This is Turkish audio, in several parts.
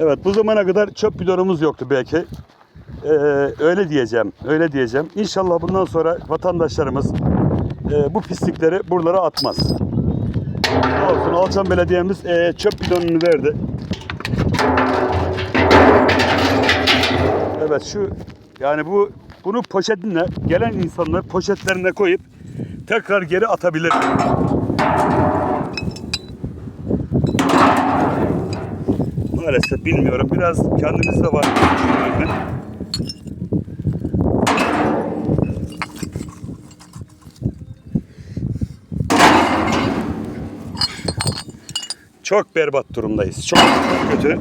Evet bu zamana kadar çöp bidonumuz yoktu belki. Ee, öyle diyeceğim. Öyle diyeceğim. İnşallah bundan sonra vatandaşlarımız e, bu pislikleri buralara atmaz. Sağ olsun Alçan Belediye'miz e, çöp bidonunu verdi. Evet şu yani bu bunu poşetinle gelen insanlar poşetlerine koyup tekrar geri atabilir. Maalesef bilmiyorum. Biraz kendimizde var. ben. Çok berbat durumdayız. Çok, çok kötü.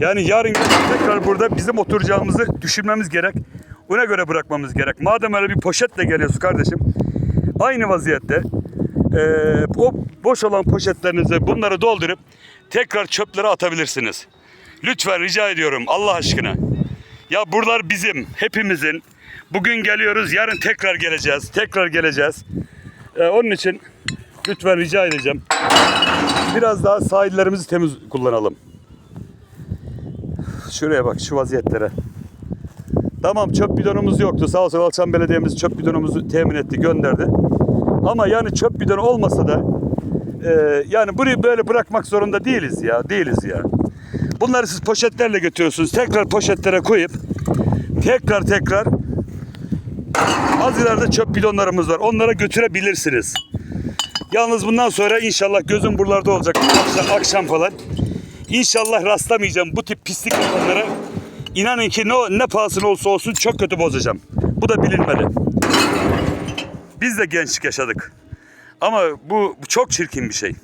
Yani yarın tekrar burada bizim oturacağımızı düşünmemiz gerek. Ona göre bırakmamız gerek. Madem öyle bir poşetle geliyorsun kardeşim. Aynı vaziyette eee, o boş olan poşetlerinizi bunları doldurup tekrar çöplere atabilirsiniz. Lütfen rica ediyorum Allah aşkına. Ya buralar bizim, hepimizin. Bugün geliyoruz, yarın tekrar geleceğiz. Tekrar geleceğiz. Eee, onun için lütfen rica edeceğim. Biraz daha sahillerimizi temiz kullanalım. Şuraya bak şu vaziyetlere. Tamam çöp bidonumuz yoktu. Sağ olsun Alçan Belediye'miz çöp bidonumuzu temin etti, gönderdi. Ama yani çöp bidonu olmasa da e, yani burayı böyle bırakmak zorunda değiliz ya. Değiliz ya. Bunları siz poşetlerle götürüyorsunuz. Tekrar poşetlere koyup tekrar tekrar az ileride çöp bidonlarımız var. Onlara götürebilirsiniz. Yalnız bundan sonra inşallah gözüm buralarda olacak. Akşam, akşam falan. İnşallah rastlamayacağım bu tip pislik yapanlara. İnanın ki ne, ne pahasına olsa olsun çok kötü bozacağım. Bu da bilinmeli. Biz de gençlik yaşadık. Ama bu, bu çok çirkin bir şey.